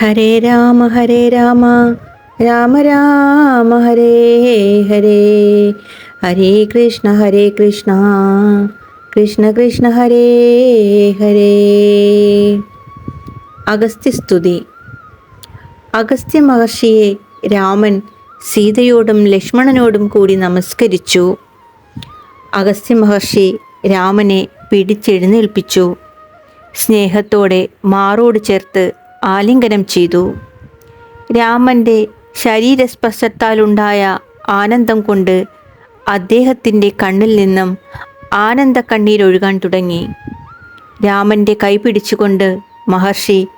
ഹരേ രാമ ഹരേ രാമ. രാമ രാമ ഹരേ ഹരേ. ഹരേ കൃഷ്ണ ഹരേ കൃഷ്ണ. കൃഷ്ണ കൃഷ്ണ ഹരേ ഹരേ. അഗസ്ത്യസ്തുതി അഗസ്ത്യ മഹർഷിയെ രാമൻ സീതയോടും ലക്ഷ്മണനോടും കൂടി നമസ്കരിച്ചു. അഗസ്ത്യ മഹർഷി രാമനെ പിടിച്ചെഴുന്നേൽപ്പിച്ചു. സ്നേഹത്തോടെ മാറോട് ചേർത്ത് ആലിംഗനം ചെയ്തു. രാമന്റെ ശരീരസ്പർശത്താലുണ്ടായ ആനന്ദം കൊണ്ട് അദ്ദേഹത്തിന്റെ കണ്ണിൽ നിന്നും ആനന്ദ കണ്ണീരൊഴുകാൻ തുടങ്ങി. രാമന്റെ കൈ പിടിച്ചുകൊണ്ട് മഹർഷി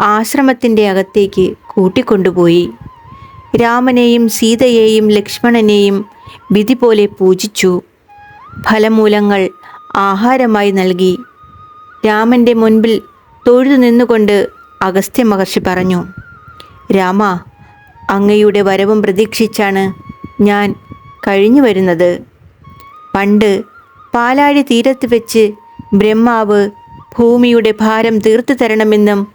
ആശ്രമത്തിന്റെ അകത്തേക്ക് കൂട്ടിക്കൊണ്ടുപോയി. രാമനെയും സീതയെയും ലക്ഷ്മണനെയും വിധി പോലെ പൂജിച്ചു. ഫലമൂലങ്ങൾ ആഹാരമായി നൽകി. രാമന്റെ മുൻപിൽ തൊഴുതു നിന്നുകൊണ്ട് അഗസ്ത്യ മഹർഷി പറഞ്ഞു രാമ അങ്ങയുടെ വരവും പ്രതീക്ഷിച്ചാണ് ഞാൻ കഴിഞ്ഞു വരുന്നത്. പണ്ട് പാലാഴി തീരത്ത് വെച്ച് ബ്രഹ്മാവ് ഭൂമിയുടെ ഭാരം തീർത്തു തരണമെന്നും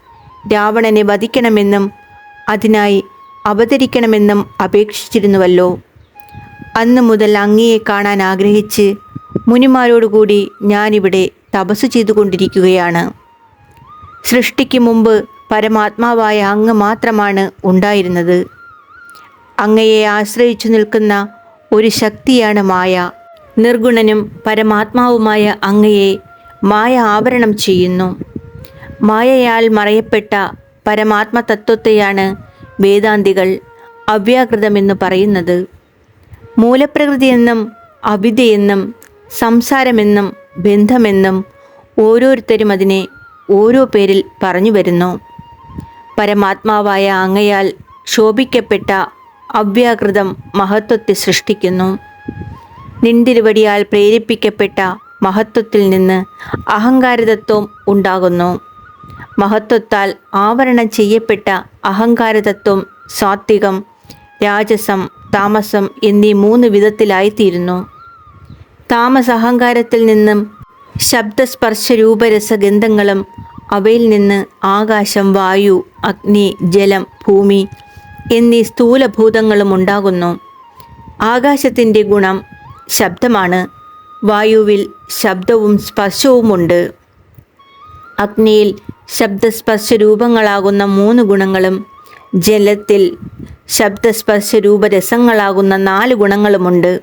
രാവണനെ വധിക്കണമെന്നും അതിനായി അവതരിക്കണമെന്നും അപേക്ഷിച്ചിരുന്നുവല്ലോ. അന്നു മുതൽ അങ്ങയെ കാണാൻ ആഗ്രഹിച്ച് മുനിമാരോടുകൂടി ഞാനിവിടെ തപസ് ചെയ്തുകൊണ്ടിരിക്കുകയാണ്. സൃഷ്ടിക്ക് മുമ്പ് പരമാത്മാവായ അങ്ങ് മാത്രമാണ് ഉണ്ടായിരുന്നത്. അങ്ങയെ ആശ്രയിച്ചു നിൽക്കുന്ന ഒരു ശക്തിയാണ് മായ. നിർഗുണനും പരമാത്മാവുമായ അങ്ങയെ മായ ആവരണം ചെയ്യുന്നു. മായയാൽ മറയപ്പെട്ട പരമാത്മ തത്വത്തെയാണ് വേദാന്തികൾ അവ്യാകൃതമെന്ന് പറയുന്നത്. മൂലപ്രകൃതിയെന്നും അവിദ്യയെന്നും സംസാരമെന്നും ബന്ധമെന്നും ഓരോരുത്തരും അതിനെ ഓരോ പേരിൽ പറഞ്ഞു വരുന്നു. പരമാത്മാവായ അങ്ങയാൽ ക്ഷോഭിക്കപ്പെട്ട അവ്യാകൃതം മഹത്വത്തെ സൃഷ്ടിക്കുന്നു. നിന്തിരുവടിയാൽ പ്രേരിപ്പിക്കപ്പെട്ട മഹത്വത്തിൽ നിന്ന് അഹങ്കാരതത്വം ഉണ്ടാകുന്നു. മഹത്വത്താൽ ആവരണം ചെയ്യപ്പെട്ട അഹങ്കാരതത്വം സാത്വികം രാജസം താമസം എന്നീ മൂന്ന് വിധത്തിലായിത്തീരുന്നു. താമസ അഹങ്കാരത്തിൽ നിന്നും ശബ്ദസ്പർശ രൂപരസഗന്ധങ്ങളും അവയിൽ നിന്ന് ആകാശം വായു അഗ്നി ജലം ഭൂമി എന്നീ സ്ഥൂലഭൂതങ്ങളും ഉണ്ടാകുന്നു. ആകാശത്തിന്റെ ഗുണം ശബ്ദമാണ്. വായുവിൽ ശബ്ദവും സ്പർശവുമുണ്ട്. അഗ്നിയിൽ ശബ്ദസ്പർശ രൂപങ്ങളാകുന്ന മൂന്ന് ഗുണങ്ങളും ജലത്തിൽ ശബ്ദസ്പർശ രൂപരസങ്ങളാകുന്ന നാല് ഗുണങ്ങളുമുണ്ട്.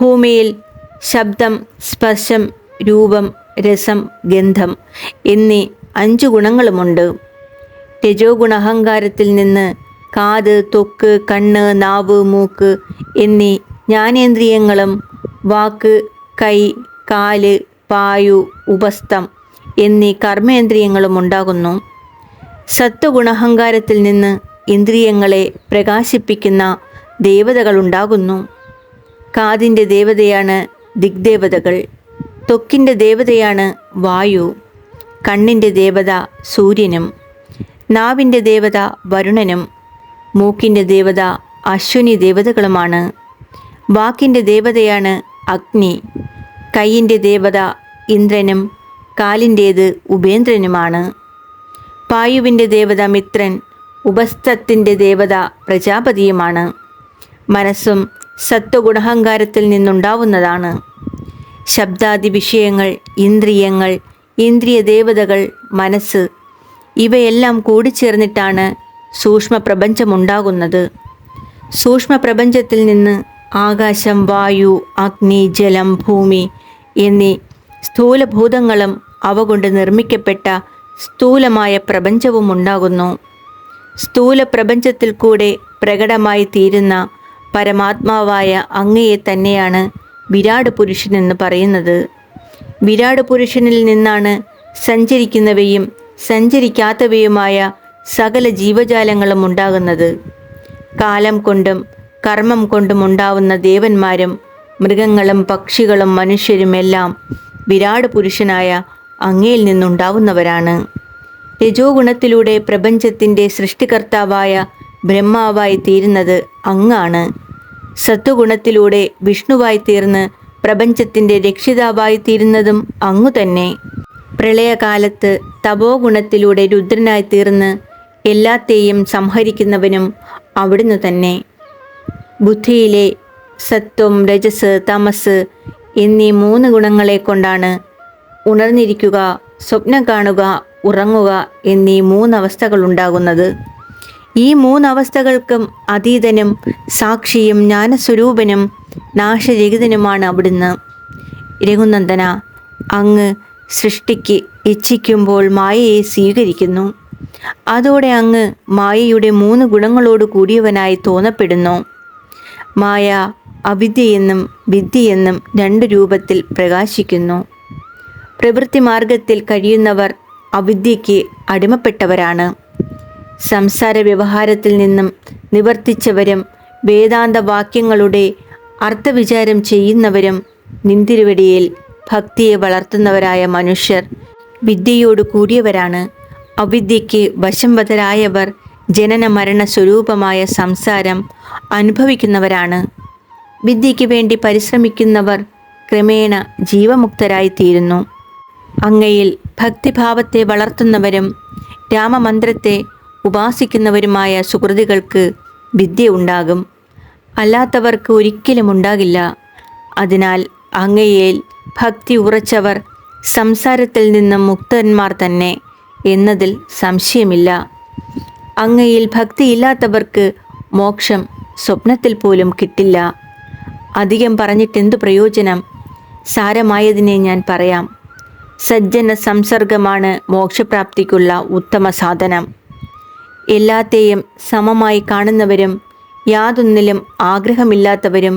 ഭൂമിയിൽ ശബ്ദം സ്പർശം രൂപം രസം ഗന്ധം എന്നീ അഞ്ചു ഗുണങ്ങളുമുണ്ട്. രജോ ഗുണഹങ്കാരത്തിൽ നിന്ന് കാത് തൊക്ക് കണ്ണ് നാവ് മൂക്ക് എന്നീ ജ്ഞാനേന്ദ്രിയങ്ങളും വാക്ക് കൈ കാൽ പായു ഉപസ്ഥം എന്നീ കർമ്മേന്ദ്രിയങ്ങളും ഉണ്ടാകുന്നു. സത്വഗുണഹങ്കാരത്തിൽ നിന്ന് ഇന്ദ്രിയങ്ങളെ പ്രകാശിപ്പിക്കുന്ന ദേവതകളുണ്ടാകുന്നു. കാതിന്റെ ദേവതയാണ് ദിഗ്ദേവതകൾ. ത്വക്കിന്റെ ദേവതയാണ് വായു കണ്ണിന്റെ ദേവത സൂര്യനും നാവിന്റെ ദേവത വരുണനും മൂക്കിന്റെ ദേവത അശ്വിനി ദേവതകളുമാണ്. വാക്കിന്റെ ദേവതയാണ് അഗ്നി കൈയിന്റെ ദേവത ഇന്ദ്രനും കാലിന്റേത് ഉപേന്ദ്രനുമാണ്. പായുവിന്റെ ദേവത മിത്രൻ ഉപസ്ഥത്തിന്റെ ദേവത പ്രജാപതിയുമാണ്. മനസ്സും സത്വഗുണഹങ്കാരത്തിൽ നിന്നുണ്ടാവുന്നതാണ്. ശബ്ദാദി വിഷയങ്ങൾ ഇന്ദ്രിയങ്ങൾ ഇന്ദ്രിയ ദേവതകൾ മനസ്സ് ഇവയെല്ലാം കൂടിച്ചേർന്നിട്ടാണ് സൂക്ഷ്മ പ്രപഞ്ചമുണ്ടാകുന്നത് സൂക്ഷ്മ പ്രപഞ്ചത്തിൽ നിന്ന് ആകാശം വായു അഗ്നി ജലം ഭൂമി എന്നീ സ്ഥൂലഭൂതങ്ങളും അവ കൊണ്ട് നിർമ്മിക്കപ്പെട്ട സ്ഥൂലമായ പ്രപഞ്ചവും ഉണ്ടാകുന്നു സ്ഥൂല പ്രപഞ്ചത്തിൽ കൂടെ പ്രകടമായി തീരുന്ന പരമാത്മാവായ അങ്ങയെ തന്നെയാണ് വിരാട് പുരുഷൻ എന്ന് പറയുന്നത്. വിരാട് പുരുഷനിൽ നിന്നാണ് സഞ്ചരിക്കുന്നവയും സഞ്ചരിക്കാത്തവയുമായ സകല ജീവജാലങ്ങളും ഉണ്ടാകുന്നത്. കാലം കൊണ്ടും കർമ്മം കൊണ്ടും ഉണ്ടാവുന്ന ദേവന്മാരും മൃഗങ്ങളും പക്ഷികളും മനുഷ്യരും എല്ലാം വിരാട് പുരുഷനായ അങ്ങയിൽ നിന്നുണ്ടാവുന്നവരാണ്. രജോ ഗുണത്തിലൂടെ പ്രപഞ്ചത്തിന്റെ സൃഷ്ടികർത്താവായ ബ്രഹ്മാവായി തീരുന്നത് അങ്ങാണ്. സത്വഗുണത്തിലൂടെ വിഷ്ണുവായി തീർന്ന് പ്രപഞ്ചത്തിന്റെ രക്ഷിതാവായി തീരുന്നതും അങ്ങു തന്നെ പ്രളയകാലത്ത് തപോ ഗുണത്തിലൂടെ രുദ്രനായി തീർന്ന് എല്ലാത്തെയും സംഹരിക്കുന്നവനും അവിടുന്ന് തന്നെ. ബുദ്ധിയിലെ സത്വം രജസ് തമസ് എന്നീ മൂന്ന് ഗുണങ്ങളെ കൊണ്ടാണ് ഉണർന്നിരിക്കുക സ്വപ്നം കാണുക ഉറങ്ങുക എന്നീ മൂന്നവസ്ഥകൾ ഉണ്ടാകുന്നത് ഈ മൂന്നവസ്ഥകൾക്കും അതീതനും സാക്ഷിയും ജ്ഞാനസ്വരൂപനും നാശരഹിതനുമാണ് അവിടുന്ന്. രഘുനന്ദന അങ്ങ് സൃഷ്ടിക്ക് ഇച്ഛിക്കുമ്പോൾ മായയെ സ്വീകരിക്കുന്നു. അതോടെ അങ്ങ് മായയുടെ മൂന്ന് ഗുണങ്ങളോട് കൂടിയവനായി തോന്നപ്പെടുന്നു. മായ അവിദ്യയെന്നും വിദ്യയെന്നും രണ്ട് രൂപത്തിൽ പ്രകാശിക്കുന്നു. പ്രവൃത്തി മാർഗത്തിൽ കഴിയുന്നവർ അവിദ്യയ്ക്ക് അടിമപ്പെട്ടവരാണ്. സംസാര വ്യവഹാരത്തിൽ നിന്നും നിവർത്തിച്ചവരും വേദാന്ത വാക്യങ്ങളുടെ അർത്ഥവിചാരം ചെയ്യുന്നവരും നിന്തിരുവടിയിൽ ഭക്തിയെ വളർത്തുന്നവരായ മനുഷ്യർ വിദ്യയോട് കൂടിയവരാണ്. അവിദ്യയ്ക്ക് വശംവതരായവർ ജനന മരണ സ്വരൂപമായ സംസാരം അനുഭവിക്കുന്നവരാണ്. വിദ്യയ്ക്ക് വേണ്ടി പരിശ്രമിക്കുന്നവർ ക്രമേണ ജീവമുക്തരായിത്തീരുന്നു. അങ്ങയിൽ ഭക്തിഭാവത്തെ വളർത്തുന്നവരും രാമമന്ത്രത്തെ ഉപാസിക്കുന്നവരുമായ സുഹൃതികൾക്ക് വിദ്യ ഉണ്ടാകും അല്ലാത്തവർക്ക് ഒരിക്കലും ഉണ്ടാകില്ല. അതിനാൽ അങ്ങയിൽ ഭക്തി ഉറച്ചവർ സംസാരത്തിൽ നിന്ന് മുക്തന്മാർ തന്നെ എന്നതിൽ സംശയമില്ല. അങ്ങയിൽ ഭക്തിയില്ലാത്തവർക്ക് മോക്ഷം സ്വപ്നത്തിൽ പോലും കിട്ടില്ല. അധികം പറഞ്ഞിട്ടെന്തു പ്രയോജനം? സാരമായതിനെ ഞാൻ പറയാം. സജ്ജന സംസർഗമാണ് മോക്ഷപ്രാപ്തിക്കുള്ള ഉത്തമ സാധനം. എല്ലാത്തെയും സമമായി കാണുന്നവരും യാതൊന്നിലും ആഗ്രഹമില്ലാത്തവരും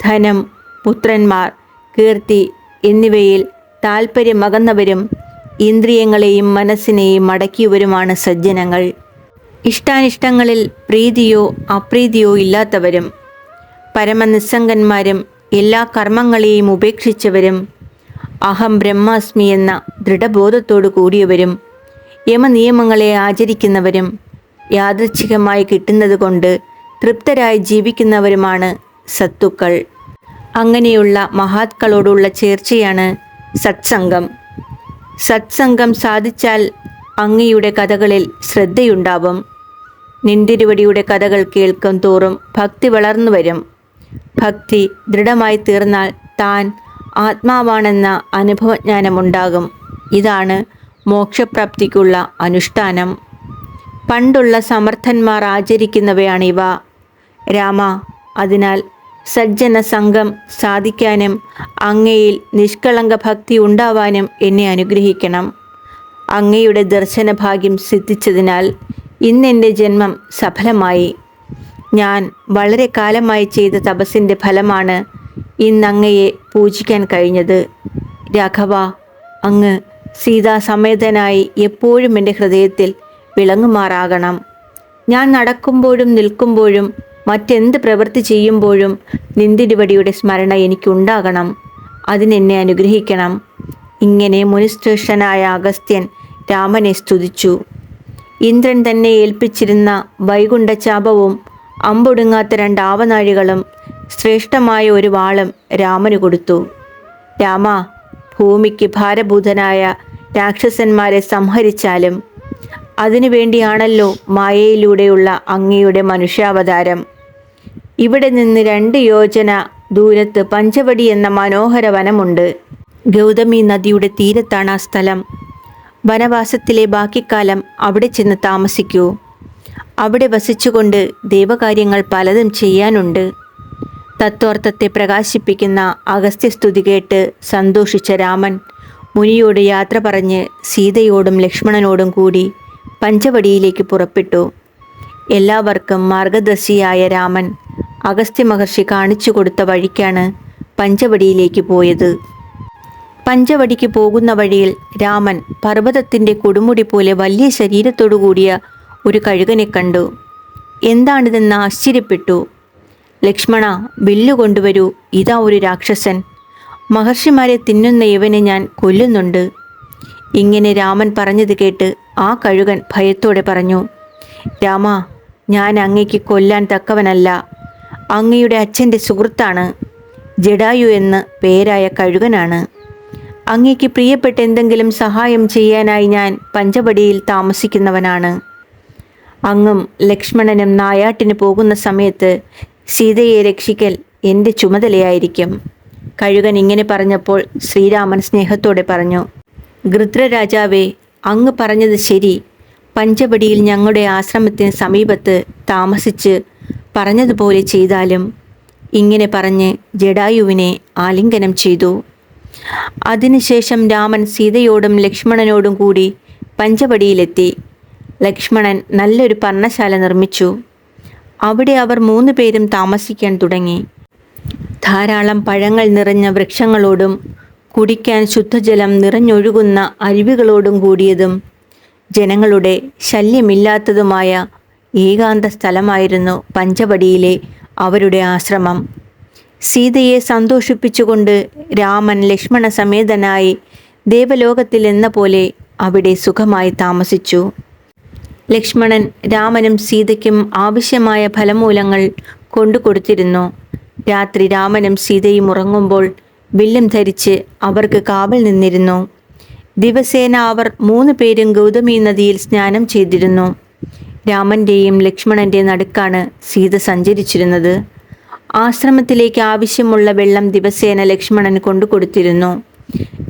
ധനം പുത്രന്മാർ കീർത്തി എന്നിവയിൽ താൽപ്പര്യമകന്നവരും ഇന്ദ്രിയങ്ങളെയും മനസ്സിനെയും മടക്കിയവരുമാണ് സജ്ജനങ്ങൾ. ഇഷ്ടാനിഷ്ടങ്ങളിൽ പ്രീതിയോ അപ്രീതിയോ ഇല്ലാത്തവരും പരമനിസ്സംഗന്മാരും എല്ലാ കർമ്മങ്ങളെയും ഉപേക്ഷിച്ചവരും അഹം ബ്രഹ്മാസ്മി എന്ന ദൃഢബോധത്തോടു കൂടിയവരും യമനിയമങ്ങളെ ആചരിക്കുന്നവരും യാദൃച്ഛികമായി കിട്ടുന്നത് കൊണ്ട് തൃപ്തരായി ജീവിക്കുന്നവരുമാണ് സത്തുക്കൾ. അങ്ങനെയുള്ള മഹാത്കളോടുള്ള ചേർച്ചയാണ് സത്സംഗം. സത്സംഗം സാധിച്ചാൽ അങ്ങയുടെ കഥകളിൽ ശ്രദ്ധയുണ്ടാവും. നിന്തിരുവടിയുടെ കഥകൾ കേൾക്കും തോറും ഭക്തി വളർന്നു വരും. ഭക്തി ദൃഢമായി തീർന്നാൽ താൻ ആത്മാവാണെന്ന അനുഭവജ്ഞാനമുണ്ടാകും. ഇതാണ് മോക്ഷപ്രാപ്തിക്കുള്ള അനുഷ്ഠാനം. പണ്ടുള്ള സമർത്ഥന്മാർ ആചരിക്കുന്നവയാണിവ. രാമ അതിനാൽ സജ്ജന സംഘം സാധിക്കാനും അങ്ങയിൽ നിഷ്കളങ്ക ഭക്തി ഉണ്ടാവാനും എന്നെ അനുഗ്രഹിക്കണം. അങ്ങയുടെ ദർശനഭാഗ്യം സിദ്ധിച്ചതിനാൽ ഇന്നെന്റെ ജന്മം സഫലമായി. ഞാൻ വളരെ കാലമായി ചെയ്ത തപസ്സിന്റെ ഫലമാണ് ഇന്നങ്ങയെ പൂജിക്കാൻ കഴിഞ്ഞത്. രാഘവ അങ്ങ് സീതാസമേതനായി എപ്പോഴും എന്റെ ഹൃദയത്തിൽ വിളങ്ങുമാറാകണം. ഞാൻ നടക്കുമ്പോഴും നിൽക്കുമ്പോഴും മറ്റെന്ത് പ്രവൃത്തി ചെയ്യുമ്പോഴും നിന്തിരുവടിയുടെ സ്മരണ എനിക്കുണ്ടാകണം. അതിനെന്നെ അനുഗ്രഹിക്കണം. ഇങ്ങനെ മുനിശ്രേഷ്ഠനായ അഗസ്ത്യൻ രാമനെ സ്തുതിച്ചു. ഇന്ദ്രൻ തന്നെ ഏൽപ്പിച്ചിരുന്ന വൈകുണ്ഠചാപവും അമ്പൊടുങ്ങാത്ത രണ്ട് ആവനാഴികളും ശ്രേഷ്ഠമായ ഒരു വാളം രാമന് കൊടുത്തു. രാമ ഭൂമിക്ക് ഭാരഭൂതനായ രാക്ഷസന്മാരെ സംഹരിച്ചാലും അതിനുവേണ്ടിയാണല്ലോ മായയിലൂടെയുള്ള അങ്ങയുടെ മനുഷ്യാവതാരം. ഇവിടെ നിന്ന് രണ്ട് യോജന ദൂരത്ത് പഞ്ചവടി എന്ന മനോഹര വനമുണ്ട്. ഗൗതമി നദിയുടെ തീരത്താണ് ആ സ്ഥലം. വനവാസത്തിലെ ബാക്കിക്കാലം അവിടെ ചെന്ന് താമസിക്കൂ. അവിടെ വസിച്ചുകൊണ്ട് ദൈവകാര്യങ്ങൾ പലതും ചെയ്യാനുണ്ട്. തത്വാർത്ഥത്തെ പ്രകാശിപ്പിക്കുന്ന അഗസ്ത്യസ്തുതി കേട്ട് സന്തോഷിച്ച രാമൻ മുനിയോട് യാത്ര പറഞ്ഞ് സീതയോടും ലക്ഷ്മണനോടും കൂടി പഞ്ചവടിയിലേക്ക് പുറപ്പെട്ടു. എല്ലാവർക്കും മാർഗദർശിയായ രാമൻ അഗസ്ത്യ മഹർഷി കാണിച്ചു കൊടുത്ത വഴിക്കാണ് പഞ്ചവടിയിലേക്ക് പോയത്. പഞ്ചവടിക്ക് പോകുന്ന വഴിയിൽ രാമൻ പർവതത്തിന്റെ കൊടുമുടി പോലെ വലിയ ശരീരത്തോടു കൂടിയ ഒരു കഴുകനെ കണ്ടു. എന്താണിതെന്ന് ആശ്ചര്യപ്പെട്ടു. ലക്ഷ്മണ ബില്ല് കൊണ്ടുവരൂ ഇതാ ഒരു രാക്ഷസൻ. മഹർഷിമാരെ തിന്നുന്ന ഇവനെ ഞാൻ കൊല്ലുന്നുണ്ട്. ഇങ്ങനെ രാമൻ പറഞ്ഞത് കേട്ട് ആ കഴുകൻ ഭയത്തോടെ പറഞ്ഞു രാമ ഞാൻ അങ്ങയ്ക്ക് കൊല്ലാൻ തക്കവനല്ല. അങ്ങയുടെ അച്ഛന്റെ സുഹൃത്താണ്. ജഡായു എന്ന് പേരായ കഴുകനാണ്. അങ്ങയ്ക്ക് പ്രിയപ്പെട്ട എന്തെങ്കിലും സഹായം ചെയ്യാനായി ഞാൻ പഞ്ചപടിയിൽ താമസിക്കുന്നവനാണ്. അങ്ങും ലക്ഷ്മണനും നായാട്ടിന് പോകുന്ന സമയത്ത് സീതയെ രക്ഷിക്കൽ എന്റെ ചുമതലയായിരിക്കും. കഴുകൻ ഇങ്ങനെ പറഞ്ഞപ്പോൾ ശ്രീരാമൻ സ്നേഹത്തോടെ പറഞ്ഞു ഗൃദ്രരാജാവേ അങ്ങ് പറഞ്ഞത് ശരി. പഞ്ചവടിയിൽ ഞങ്ങളുടെ ആശ്രമത്തിന് സമീപത്ത് താമസിച്ച് പറഞ്ഞതുപോലെ ചെയ്താലും ഇങ്ങനെ പറഞ്ഞ് ജഡായുവിനെ ആലിംഗനം ചെയ്തു. അതിനുശേഷം രാമൻ സീതയോടും ലക്ഷ്മണനോടും കൂടി പഞ്ചവടിയിലെത്തി ലക്ഷ്മണൻ നല്ലൊരു പർണശാല നിർമ്മിച്ചു. അവിടെ അവർ മൂന്ന് പേരും താമസിക്കാൻ തുടങ്ങി. ധാരാളം പഴങ്ങൾ നിറഞ്ഞ വൃക്ഷങ്ങളോടും കുടിക്കാൻ ശുദ്ധജലം നിറഞ്ഞൊഴുകുന്ന അരുവികളോടും കൂടിയതും ജനങ്ങളുടെ ശല്യമില്ലാത്തതുമായ ഏകാന്ത സ്ഥലമായിരുന്നു പഞ്ചവടിയിലെ അവരുടെ ആശ്രമം. സീതയെ സന്തോഷിപ്പിച്ചുകൊണ്ട് രാമൻ ലക്ഷ്മണ സമേതനായി ദേവലോകത്തിൽ എന്ന പോലെ അവിടെ സുഖമായി താമസിച്ചു. ലക്ഷ്മണൻ രാമനും സീതയ്ക്കും ആവശ്യമായ ഫലമൂലങ്ങൾ കൊണ്ടുകൊടുത്തിരുന്നു. രാത്രി രാമനും സീതയും ഉറങ്ങുമ്പോൾ വില്ലും ധരിച്ച് അവർക്ക് കാവൽ നിന്നിരുന്നു. ദിവസേന അവർ മൂന്ന് പേരും ഗൗതമി നദിയിൽ സ്നാനം ചെയ്തിരുന്നു. രാമന്റെയും ലക്ഷ്മണന്റെ നടുക്കാണ് സീത സഞ്ചരിച്ചിരുന്നത്. ആശ്രമത്തിലേക്ക് ആവശ്യമുള്ള വെള്ളം ദിവസേന ലക്ഷ്മണൻ കൊണ്ടു കൊടുത്തിരുന്നു.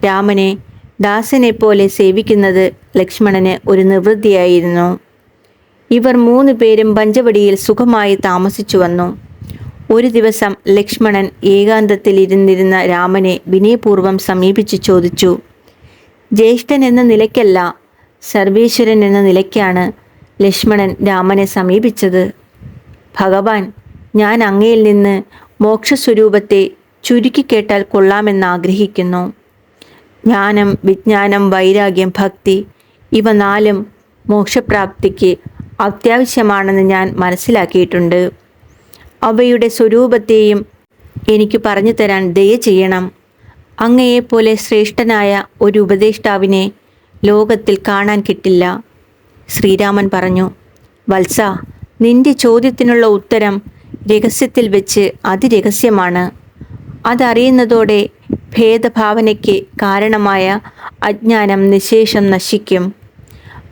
രാമനെ ദാസനെ പോലെ സേവിക്കുന്നത് ലക്ഷ്മണന് ഒരു നിവൃത്തിയായിരുന്നു. ഇവർ മൂന്ന് പേരും പഞ്ചവടിയിൽ സുഖമായി താമസിച്ചു വന്നു. ഒരു ദിവസം ലക്ഷ്മണൻ ഏകാന്തത്തിൽ ഇരുന്നിരുന്ന രാമനെ വിനയപൂർവം സമീപിച്ച് ചോദിച്ചു ജ്യേഷ്ഠൻ എന്ന നിലയ്ക്കല്ല സർവേശ്വരൻ എന്ന നിലയ്ക്കാണ് ലക്ഷ്മണൻ രാമനെ സമീപിച്ചത്. ഭഗവാൻ ഞാൻ അങ്ങയിൽ നിന്ന് മോക്ഷസ്വരൂപത്തെ ചുരുക്കി കേട്ടാൽ കൊള്ളാമെന്ന് ആഗ്രഹിക്കുന്നു. ജ്ഞാനം വിജ്ഞാനം വൈരാഗ്യം ഭക്തി ഇവ നാലും മോക്ഷപ്രാപ്തിക്ക് അത്യാവശ്യമാണെന്ന് ഞാൻ മനസ്സിലാക്കിയിട്ടുണ്ട്. അവയുടെ സ്വരൂപത്തെയും എനിക്ക് പറഞ്ഞു തരാൻ ദയ ചെയ്യണം. അങ്ങയെപ്പോലെ ശ്രേഷ്ഠനായ ഒരു ഉപദേഷ്ടാവിനെ ലോകത്തിൽ കാണാൻ കിട്ടില്ല. ശ്രീരാമൻ പറഞ്ഞു വത്സ നിന്റെ ചോദ്യത്തിനുള്ള ഉത്തരം രഹസ്യത്തിൽ വെച്ച് അതിരഹസ്യമാണ്. അതറിയുന്നതോടെ ഭേദഭാവനയ്ക്ക് കാരണമായ അജ്ഞാനം നിശേഷം നശിക്കും.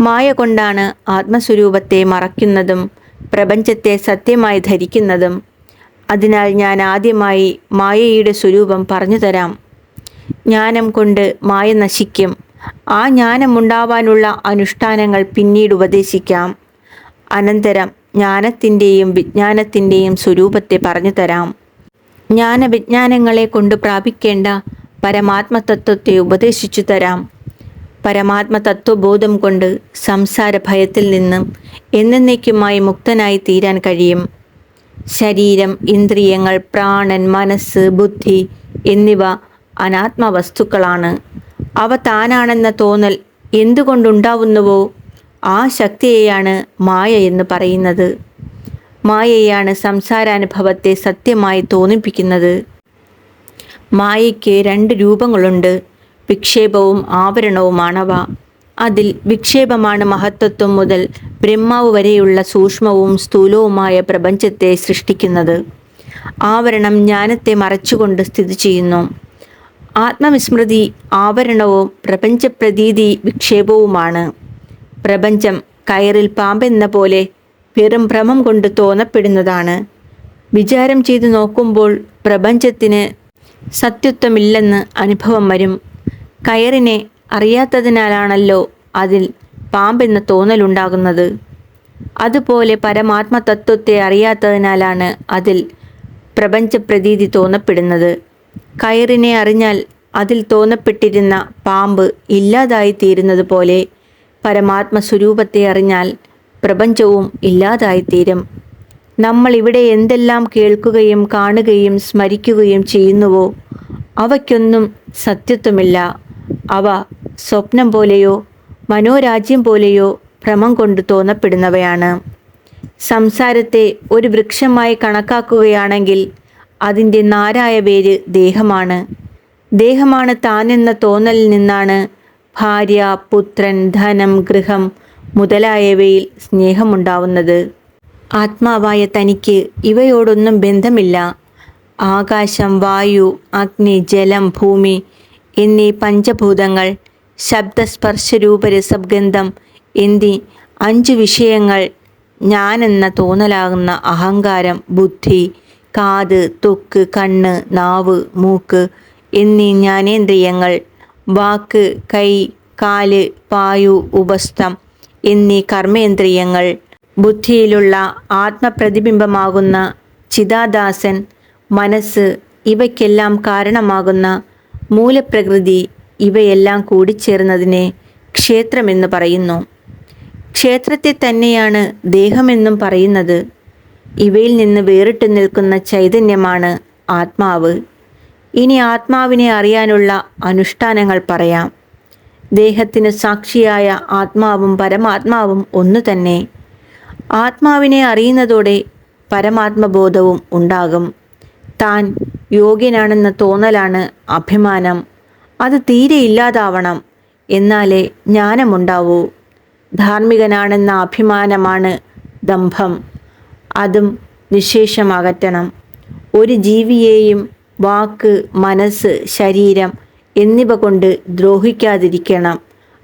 മായ കൊണ്ടാണ് ആത്മസ്വരൂപത്തെ മറയ്ക്കുന്നതും പ്രപഞ്ചത്തെ സത്യമായി ധരിക്കുന്നതും അതിനാൽ ഞാൻ ആദ്യമായി മായയുടെ സ്വരൂപം പറഞ്ഞു തരാം. ജ്ഞാനം കൊണ്ട് മായ നശിക്കും. ആ ജ്ഞാനമുണ്ടാവാനുള്ള അനുഷ്ഠാനങ്ങൾ പിന്നീട് ഉപദേശിക്കാം. അനന്തരം ജ്ഞാനത്തിന്റെയും വിജ്ഞാനത്തിന്റെയും സ്വരൂപത്തെ പറഞ്ഞു തരാം. ജ്ഞാനവിജ്ഞാനങ്ങളെ കൊണ്ട് പ്രാപിക്കേണ്ട പരമാത്മതത്വത്തെ ഉപദേശിച്ചു തരാം. പരമാത്മതത്വബോധം കൊണ്ട് സംസാര ഭയത്തിൽ നിന്നും എന്നേക്കുമായി മുക്തനായി തീരാൻ കഴിയും. ശരീരം ഇന്ദ്രിയങ്ങൾ പ്രാണൻ മനസ്സ് ബുദ്ധി എന്നിവ അനാത്മവസ്തുക്കളാണ്. അവ താനാണെന്ന തോന്നൽ എന്തുകൊണ്ടുണ്ടാവുന്നുവോ ആ ശക്തിയെയാണ് മായ എന്ന് പറയുന്നത്. മായയാണ് സംസാരാനുഭവത്തെ സത്യമായി തോന്നിപ്പിക്കുന്നത്. മായയ്ക്ക് രണ്ട് രൂപങ്ങളുണ്ട്. വിക്ഷേപവും ആവരണവുമാണവ. അതിൽ വിക്ഷേപമാണ് മഹത്വത്വം മുതൽ ബ്രഹ്മാവ് വരെയുള്ള സൂക്ഷ്മവും സ്ഥൂലവുമായ പ്രപഞ്ചത്തെ സൃഷ്ടിക്കുന്നത്. ആവരണം ജ്ഞാനത്തെ മറച്ചുകൊണ്ട് സ്ഥിതി ചെയ്യുന്നു. ആത്മവിസ്മൃതി ആവരണവും പ്രപഞ്ചപ്രതീതി വിക്ഷേപവുമാണ്. പ്രപഞ്ചം കയറിൽ പാമ്പെന്ന പോലെ വെറും ഭ്രമം കൊണ്ട് തോന്നപ്പെടുന്നതാണ്. വിചാരം ചെയ്തു നോക്കുമ്പോൾ പ്രപഞ്ചത്തിന് സത്യത്വമില്ലെന്ന് അനുഭവം വരും. കയറിനെ അറിയാത്തതിനാലാണല്ലോ അതിൽ പാമ്പെന്ന തോന്നലുണ്ടാകുന്നത്. അതുപോലെ പരമാത്മതത്വത്തെ അറിയാത്തതിനാലാണ് അതിൽ പ്രപഞ്ചപ്രതീതി തോന്നപ്പെടുന്നത്. കയറിനെ അറിഞ്ഞാൽ അതിൽ തോന്നപ്പെട്ടിരുന്ന പാമ്പ് ഇല്ലാതായി തീരുന്നത് പോലെ പരമാത്മ സ്വരൂപത്തെ അറിഞ്ഞാൽ പ്രപഞ്ചവും ഇല്ലാതായിത്തീരും. നമ്മൾ ഇവിടെ എന്തെല്ലാം കേൾക്കുകയും കാണുകയും സ്മരിക്കുകയും ചെയ്യുന്നുവോ അവയ്ക്കൊന്നും സത്യത്വമില്ല. അവ സ്വപ്നം പോലെയോ മനോരാജ്യം പോലെയോ ഭ്രമം കൊണ്ട് തോന്നപ്പെടുന്നവയാണ്. സംസാരത്തെ ഒരു വൃക്ഷമായി കണക്കാക്കുകയാണെങ്കിൽ അതിന്റെ നാരായ പേര് ദേഹമാണ്. ദേഹമാണ് താനെന്ന തോന്നലിൽ നിന്നാണ് ഭാര്യ പുത്രൻ ധനം ഗൃഹം മുതലായവയിൽ സ്നേഹമുണ്ടാവുന്നത്. ആത്മാവായ തനിക്ക് ഇവയോടൊന്നും ബന്ധമില്ല. ആകാശം വായു അഗ്നി ജലം ഭൂമി എന്നീ പഞ്ചഭൂതങ്ങൾ ശബ്ദസ്പർശരൂപരസഗന്ധം എന്നീ അഞ്ചു വിഷയങ്ങൾ ഞാനെന്ന തോന്നലാകുന്ന അഹങ്കാരം ബുദ്ധി കാത് തൊക്ക് കണ്ണ് നാവ് മൂക്ക് എന്നീ ജ്ഞാനേന്ദ്രിയങ്ങൾ വാക്ക് കൈ കാൽ പായു ഉപസ്ഥം എന്നീ കർമ്മേന്ദ്രിയങ്ങൾ ബുദ്ധിയിലുള്ള ആത്മപ്രതിബിംബമാകുന്ന ചിതാദാസൻ മനസ്സ് ഇവയ്ക്കെല്ലാം കാരണമാകുന്ന മൂലപ്രകൃതി ഇവയെല്ലാം കൂടിച്ചേർന്നതിനെ ക്ഷേത്രമെന്ന് പറയുന്നു. ക്ഷേത്രത്തെ തന്നെയാണ് ദേഹമെന്നും പറയുന്നത്. ഇവയിൽ നിന്ന് വേറിട്ട് നിൽക്കുന്ന ചൈതന്യമാണ് ആത്മാവ്. ഇനി ആത്മാവിനെ അറിയാനുള്ള അനുഷ്ഠാനങ്ങൾ പറയാം. ദേഹത്തിന് സാക്ഷിയായ ആത്മാവും പരമാത്മാവും ഒന്നു തന്നെ. ആത്മാവിനെ അറിയുന്നതോടെ പരമാത്മബോധവും ഉണ്ടാകും. താൻ യോഗ്യനാണെന്ന തോന്നലാണ് അഭിമാനം. അത് തീരെ ഇല്ലാതാവണം. എന്നാലേ ജ്ഞാനമുണ്ടാവൂ. ധാർമ്മികനാണെന്ന അഭിമാനമാണ് ദംഭം. അതും നിശേഷമകറ്റണം. ഒരു ജീവിയെയും വാക്ക് മനസ്സ് ശരീരം എന്നിവ കൊണ്ട് ദ്രോഹിക്കാതിരിക്കണം.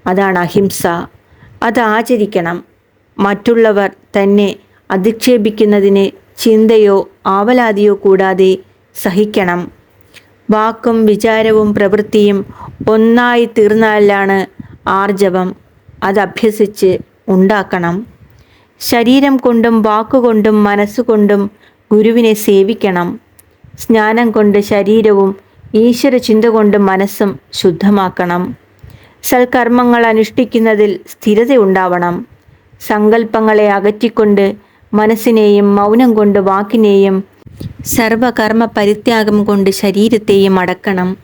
അതാണ് അഹിംസ. അത് ആചരിക്കണം. മറ്റുള്ളവർ തന്നെ അധിക്ഷേപിക്കുന്നതിന് ചിന്തയോ ആവലാതിയോ കൂടാതെ സഹിക്കണം. വാക്കും വിചാരവും പ്രവൃത്തിയും ഒന്നായി തീർന്നാലാണ് ആർജവം. അത് അഭ്യസിച്ച് ഉണ്ടാക്കണം. ശരീരം കൊണ്ടും വാക്കുകൊണ്ടും മനസ്സുകൊണ്ടും ഗുരുവിനെ സേവിക്കണം. സ്നാനം കൊണ്ട് ശരീരവും ഈശ്വര ചിന്ത കൊണ്ട് മനസ്സും ശുദ്ധമാക്കണം. സൽക്കർമ്മങ്ങൾ അനുഷ്ഠിക്കുന്നതിൽ സ്ഥിരത ഉണ്ടാവണം. സങ്കല്പങ്ങളെ അകറ്റിക്കൊണ്ട് മനസ്സിനെയും മൗനം കൊണ്ട് വാക്കിനെയും സർവകർമ്മ പരിത്യാഗം കൊണ്ട് ശരീരത്തെയും അടക്കണം.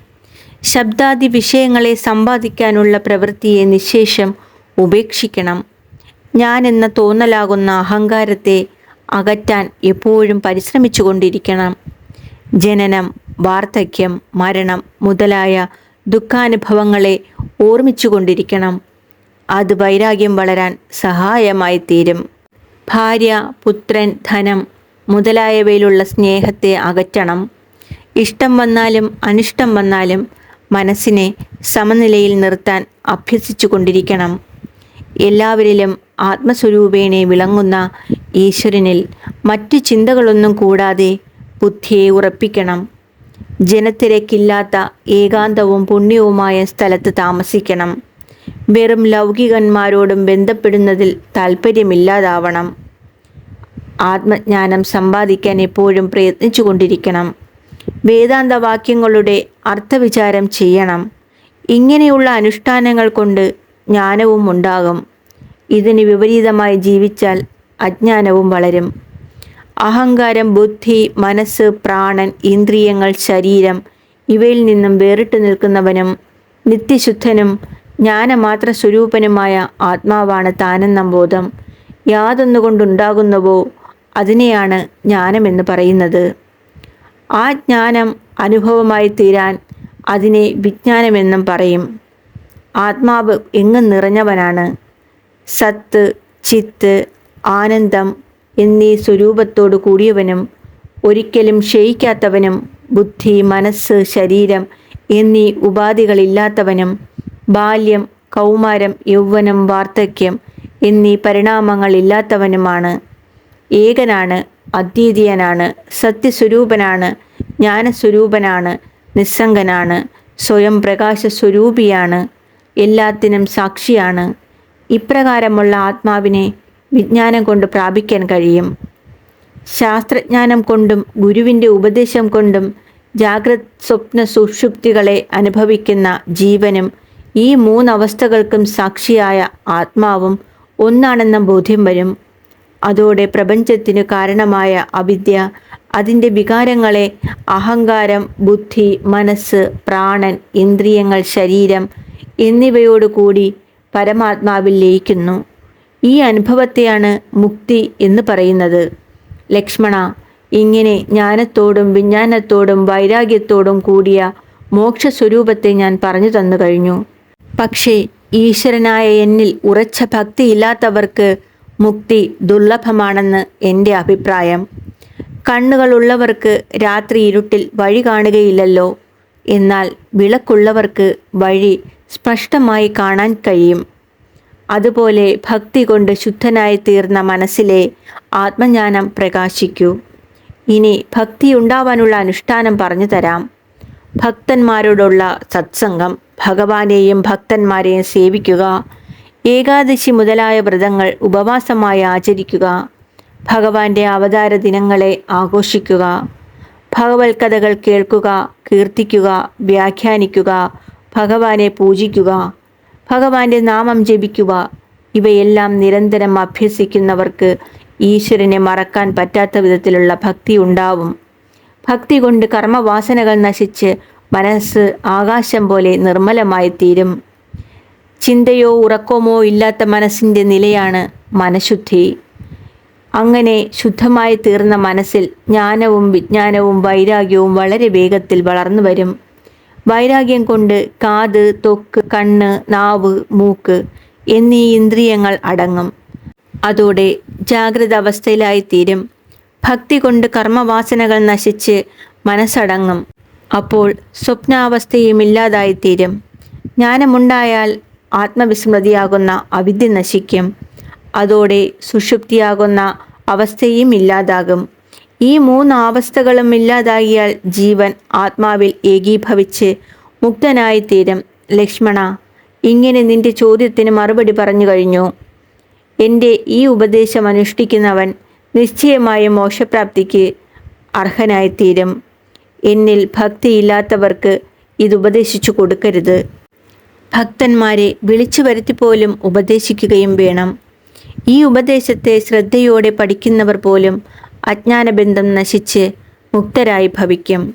ശബ്ദാദി വിഷയങ്ങളെ സമ്പാദിക്കാനുള്ള പ്രവൃത്തിയെ നിശേഷം ഉപേക്ഷിക്കണം. ഞാൻ എന്ന തോന്നലാകുന്ന അഹങ്കാരത്തെ അകറ്റാൻ എപ്പോഴും പരിശ്രമിച്ചു കൊണ്ടിരിക്കണം ജനനം വാർദ്ധക്യം മരണം മുതലായ ദുഃഖാനുഭവങ്ങളെ ഓർമ്മിച്ചു കൊണ്ടിരിക്കണം അത് വൈരാഗ്യം വളരാൻ സഹായമായി തീരും ഭാര്യ പുത്രൻ ധനം മുതലായവയിലുള്ള സ്നേഹത്തെ അകറ്റണം. ഇഷ്ടം വന്നാലും അനിഷ്ടം വന്നാലും മനസ്സിനെ സമനിലയിൽ നിർത്താൻ അഭ്യസിച്ചു കൊണ്ടിരിക്കണം. എല്ലാവരിലും ആത്മസ്വരൂപേണെ വിളങ്ങുന്ന ഈശ്വരനിൽ മറ്റു ചിന്തകളൊന്നും കൂടാതെ ബുദ്ധിയെ ഉറപ്പിക്കണം. ജനത്തിരക്കില്ലാത്ത ഏകാന്തവും പുണ്യവുമായ സ്ഥലത്ത് താമസിക്കണം. വെറും ലൗകികന്മാരോടും ബന്ധപ്പെടുന്നതിൽ താല്പര്യമില്ലാതാവണം ആത്മജ്ഞാനം സമ്പാദിക്കാൻ എപ്പോഴും പ്രയത്നിച്ചു കൊണ്ടിരിക്കണം വേദാന്ത വാക്യങ്ങളുടെ അർത്ഥവിചാരം ചെയ്യണം. ഇങ്ങനെയുള്ള അനുഷ്ഠാനങ്ങൾ കൊണ്ട് ജ്ഞാനവും ഉണ്ടാകും. ഇതിന് വിപരീതമായി ജീവിച്ചാൽ അജ്ഞാനവും വളരും. അഹങ്കാരം ബുദ്ധി മനസ്സ് പ്രാണൻ ഇന്ദ്രിയങ്ങൾ ശരീരം ഇവയിൽ നിന്നും വേറിട്ട് നിൽക്കുന്നവനും നിത്യശുദ്ധനും ജ്ഞാനമാത്ര സ്വരൂപനുമായ ആത്മാവാണ് താനെന്ന ബോധം. യാതൊന്നുകൊണ്ടുണ്ടാകുന്നുവോ അതിനെയാണ് ജ്ഞാനമെന്ന് പറയുന്നത്. ആ ജ്ഞാനം അനുഭവമായി തീരാൻ അതിനെ വിജ്ഞാനമെന്നും പറയും. ആത്മാവ് എങ്ങും നിറഞ്ഞവനാണ്. സത്ത് ചിത്ത് ആനന്ദം എന്നീ സ്വരൂപത്തോടു കൂടിയവനും ഒരിക്കലും ക്ഷയിക്കാത്തവനും ബുദ്ധി മനസ്സ് ശരീരം എന്നീ ഉപാധികളില്ലാത്തവനും ബാല്യം കൗമാരം യൗവനം വാർദ്ധക്യം എന്നീ പരിണാമങ്ങളില്ലാത്തവനുമാണ്. ഏകനാണ് അദ്വിതീയനാണ് സത്യസ്വരൂപനാണ് ജ്ഞാനസ്വരൂപനാണ് നിസ്സംഗനാണ് സ്വയം പ്രകാശ സ്വരൂപിയാണ് എല്ലാത്തിനും സാക്ഷിയാണ്. ഇപ്രകാരമുള്ള ആത്മാവിനെ വിജ്ഞാനം കൊണ്ട് പ്രാപിക്കാൻ കഴിയും. ശാസ്ത്രജ്ഞാനം കൊണ്ടും ഗുരുവിന്റെ ഉപദേശം കൊണ്ടും ജാഗ്രത് സ്വപ്ന സുഷുപ്തികളെ അനുഭവിക്കുന്ന ജീവനും ഈ മൂന്നവസ്ഥകൾക്കും സാക്ഷിയായ ആത്മാവും ഒന്നാണെന്ന ബോധ്യം വരും. അതോടെ പ്രപഞ്ചത്തിനു കാരണമായ അവിദ്യ അതിന്റെ വികാരങ്ങളെ അഹങ്കാരം ബുദ്ധി മനസ്സ് പ്രാണൻ ഇന്ദ്രിയങ്ങൾ ശരീരം എന്നിവയോടുകൂടി പരമാത്മാവിൽ ലയിക്കുന്നു. ഈ അനുഭവത്തെയാണ് മുക്തി എന്ന് പറയുന്നത്. ലക്ഷ്മണ ഇങ്ങനെ ജ്ഞാനത്തോടും വിജ്ഞാനത്തോടും വൈരാഗ്യത്തോടും കൂടിയ മോക്ഷ മോക്ഷസ്വരൂപത്തെ ഞാൻ പറഞ്ഞു തന്നു കഴിഞ്ഞു. പക്ഷേ ഈശ്വരനായ എന്നിൽ ഉറച്ച ഭക്തിയില്ലാത്തവർക്ക് മുക്തി ദുർലഭമാണെന്ന് എന്റെ അഭിപ്രായം. കണ്ണുകളുള്ളവർക്ക് രാത്രി ഇരുട്ടിൽ വഴി കാണുകയില്ലല്ലോ. എന്നാൽ വിളക്കുള്ളവർക്ക് വഴി സ്പഷ്ടമായി കാണാൻ കഴിയും. അതുപോലെ ഭക്തി കൊണ്ട് ശുദ്ധനായി തീർന്ന മനസ്സിലെ ആത്മജ്ഞാനം പ്രകാശിക്കൂ. ഇനി ഭക്തി ഉണ്ടാവാനുള്ള അനുഷ്ഠാനം പറഞ്ഞു തരാം. ഭക്തന്മാരോടുള്ള സത്സംഗം ഭഗവാനെയും ഭക്തന്മാരെയും സേവിക്കുക ഏകാദശി മുതലായ വ്രതങ്ങൾ ഉപവാസമായി ആചരിക്കുക. ഭഗവാന്റെ അവതാര ദിനങ്ങളെ ആഘോഷിക്കുക. ഭഗവത് കഥകൾ കേൾക്കുക കീർത്തിക്കുക വ്യാഖ്യാനിക്കുക ഭഗവാനെ പൂജിക്കുക ഭഗവാന്റെ നാമം ജപിക്കുക ഇവയെല്ലാം നിരന്തരം അഭ്യസിക്കുന്നവർക്ക് ഈശ്വരനെ മറക്കാൻ പറ്റാത്ത വിധത്തിലുള്ള ഭക്തി ഉണ്ടാവും. ഭക്തി കൊണ്ട് കർമ്മവാസനകൾ നശിച്ച് മനസ്സ് ആകാശം പോലെ നിർമ്മലമായി തീരും ചിന്തയോ ഉറക്കമോ ഇല്ലാത്ത മനസ്സിന്റെ നിലയാണ് മനഃശുദ്ധി. അങ്ങനെ ശുദ്ധമായി തീർന്ന മനസ്സിൽ ജ്ഞാനവും വിജ്ഞാനവും വൈരാഗ്യവും വളരെ വേഗത്തിൽ വളർന്നു വരും. വൈരാഗ്യം കൊണ്ട് കാത് തൊക്ക് കണ്ണ് നാവ് മൂക്ക് എന്നീ ഇന്ദ്രിയങ്ങൾ അടങ്ങും. അതോടെ ജാഗ്രത അവസ്ഥയിലായിത്തീരും ഭക്തി കൊണ്ട് കർമ്മവാസനകൾ നശിച്ച് മനസ്സടങ്ങും. അപ്പോൾ സ്വപ്നാവസ്ഥയും ഇല്ലാതായിത്തീരും ജ്ഞാനമുണ്ടായാൽ ആത്മവിസ്മൃതിയാകുന്ന അവിദ്യ നശിക്കും. അതോടെ സുഷുപ്തിയാകുന്ന അവസ്ഥയും ഇല്ലാതാകും. ഈ മൂന്ന് അവസ്ഥകളും ഇല്ലാതാകിയാൽ ജീവൻ ആത്മാവിൽ ഏകീഭവിച്ച് മുക്തനായിത്തീരും. ലക്ഷ്മണ ഇങ്ങനെ നിന്റെ ചോദ്യത്തിന് മറുപടി പറഞ്ഞു കഴിഞ്ഞു. എന്റെ ഈ ഉപദേശം അനുഷ്ഠിക്കുന്നവൻ നിശ്ചയമായും മോശപ്രാപ്തിക്ക് അർഹനായിത്തീരും. എന്നിൽ ഭക്തിയില്ലാത്തവർക്ക് ഇത് ഉപദേശിച്ചു കൊടുക്കരുത്. ഭക്തന്മാരെ വിളിച്ചു വരുത്തിപ്പോലും ഉപദേശിക്കുകയും വേണം. ഈ ഉപദേശത്തെ ശ്രദ്ധയോടെ പഠിക്കുന്നവർ പോലും അജ്ഞാനബന്ധം നശിച്ച് മുക്തരായി ഭവിക്കും.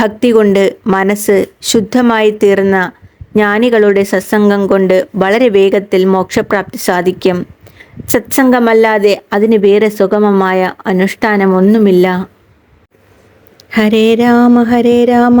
ഭക്തി കൊണ്ട് മനസ്സ് ശുദ്ധമായി തീർന്ന ജ്ഞാനികളുടെ സത്സംഗം കൊണ്ട് വളരെ വേഗത്തിൽ മോക്ഷപ്രാപ്തി സാധിക്കും. സത്സംഗമല്ലാതെ അതിന് വേറെ സുഗമമായ അനുഷ്ഠാനമൊന്നുമില്ല. ഹരേ രാമ ഹരേ രാമ.